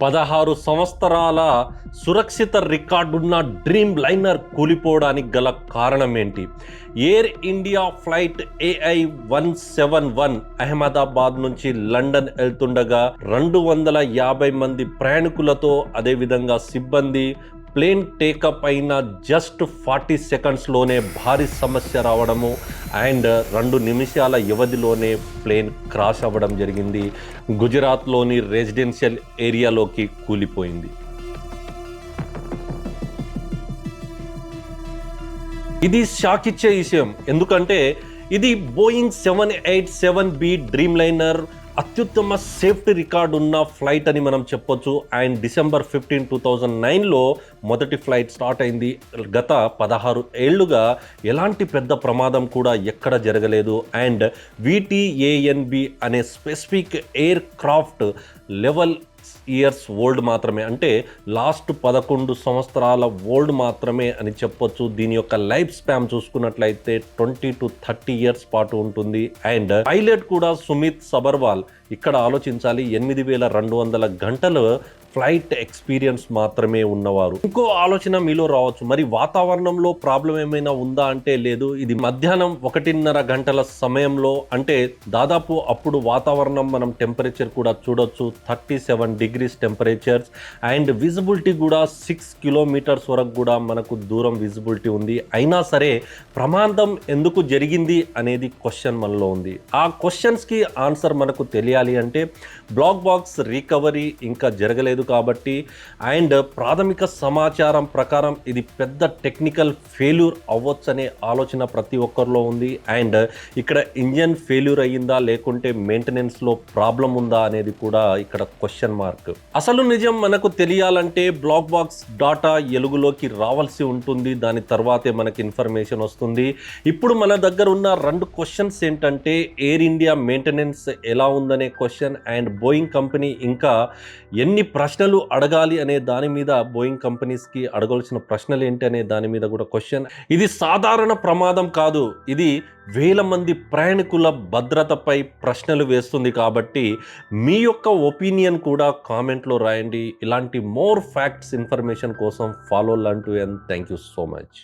పదహారు సంవత్సరాల సురక్షిత రికార్డున్న డ్రీమ్ లైనర్ కూలిపోవడానికి గల కారణం ఏంటి air India flight AI one seven one Ahmedabad నుంచి లండన్ వెళ్తుండగా రెండు వందల యాభై మంది ప్రయాణికులతో అదేవిధంగా సిబ్బంది ప్లేన్ టేకప్ అయిన జస్ట్ ఫార్టీ సెకండ్స్లోనే భారీ సమస్య రావడము అండ్ రెండు నిమిషాల వ్యవధిలోనే ప్లేన్ క్రాష్ అవ్వడం జరిగింది. గుజరాత్లోని రెసిడెన్షియల్ ఏరియాలోకి కూలిపోయింది. ఇది షాక్ ఇచ్చే విషయం. ఎందుకంటే ఇది Boeing seven eight seven B dreamliner అత్యుత్తమ సేఫ్టీ రికార్డ్ ఉన్న ఫ్లైట్ అని మనం చెప్పొచ్చు. And December fifteen two thousand నైన్లో మొదటి ఫ్లైట్ స్టార్ట్ అయింది. గత పదహారు ఏళ్ళుగా ఎలాంటి పెద్ద ప్రమాదం కూడా ఎక్కడ జరగలేదు. అండ్ విటిఏఎన్బి అనే specific aircraft level years old మాత్రమే. అంటే లాస్ట్ పదకొండు సంవత్సరాల ఓల్డ్ మాత్రమే అని చెప్పొచ్చు. దీని యొక్క లైఫ్ స్పామ్ చూసుకున్నట్లయితే ట్వంటీ టు థర్టీ ఇయర్స్ పాటు ఉంటుంది. అండ్ పైలట్ కూడా సుమిత్ సబర్వాల్ ఇక్కడ ఆలోచించాలి ఎనిమిది వేల రెండు వందల గంటలు ఫ్లైట్ ఎక్స్పీరియన్స్ మాత్రమే ఉన్నవారు. ఇంకో ఆలోచన మీలో రావచ్చు. మరి వాతావరణంలో ప్రాబ్లం ఏమైనా ఉందా అంటే లేదు. ఇది మధ్యాహ్నం ఒకటిన్నర గంటల సమయంలో అంటే దాదాపు అప్పుడు వాతావరణం మనం టెంపరేచర్ కూడా చూడొచ్చు. Thirty seven degrees temperatures and visibility కూడా సిక్స్ కిలోమీటర్స్ వరకు కూడా మనకు దూరం విజిబిలిటీ ఉంది. అయినా సరే ప్రమాదం ఎందుకు జరిగింది అనేది క్వశ్చన్ మనలో ఉంది. ఆ క్వశ్చన్స్కి ఆన్సర్ మనకు తెలియాలి. అంటే బ్లాక్ బాక్స్ రికవరీ ఇంకా జరగలేదు కాబట్టి అండ్ ప్రాథమిక సమాచారం ప్రకారం ఇది పెద్ద టెక్నికల్ ఫెయిల్యూర్ అవ్వచ్చనే ఆలోచన ప్రతి ఒక్కరిలో ఉంది. అండ్ ఇక్కడ ఇంజన్ ఫెయిల్యూర్ అయ్యిందా లేకుంటే మెయింటెనెన్స్లో ప్రాబ్లం ఉందా అనేది కూడా ఇక్కడ క్వశ్చన్ మార్క్ అసలు నిజం మనకు తెలియాలంటే బ్లాక్ బాక్స్ డాటా ఎలుగులోకి రావాల్సి ఉంటుంది. దాని తర్వాతే మనకి ఇన్ఫర్మేషన్ వస్తుంది. ఇప్పుడు మన దగ్గర ఉన్న రెండు క్వశ్చన్స్ ఏంటంటే ఎయిర్ ఇండియా మెయింటెనెన్స్ ఎలా ఉందనే క్వశ్చన్ అండ్ బోయింగ్ కంపెనీ ఇంకా ఎన్ని ప్రశ్నలు అడగాలి అనే దాని మీద బోయింగ్ కంపెనీస్కి అడగవలసిన ప్రశ్నలు ఏంటి అనే దాని మీద కూడా క్వశ్చన్ ఇది సాధారణ ప్రమాదం కాదు. ఇది వేల మంది ప్రయాణికుల భద్రతపై ప్రశ్నలు వేస్తుంది కాబట్టి మీ యొక్క ఒపీనియన్ కూడా కామెంట్లో రాయండి. ఇలాంటి మోర్ ఫ్యాక్ట్స్ ఇన్ఫర్మేషన్ కోసం follow లంటూ and thank you so much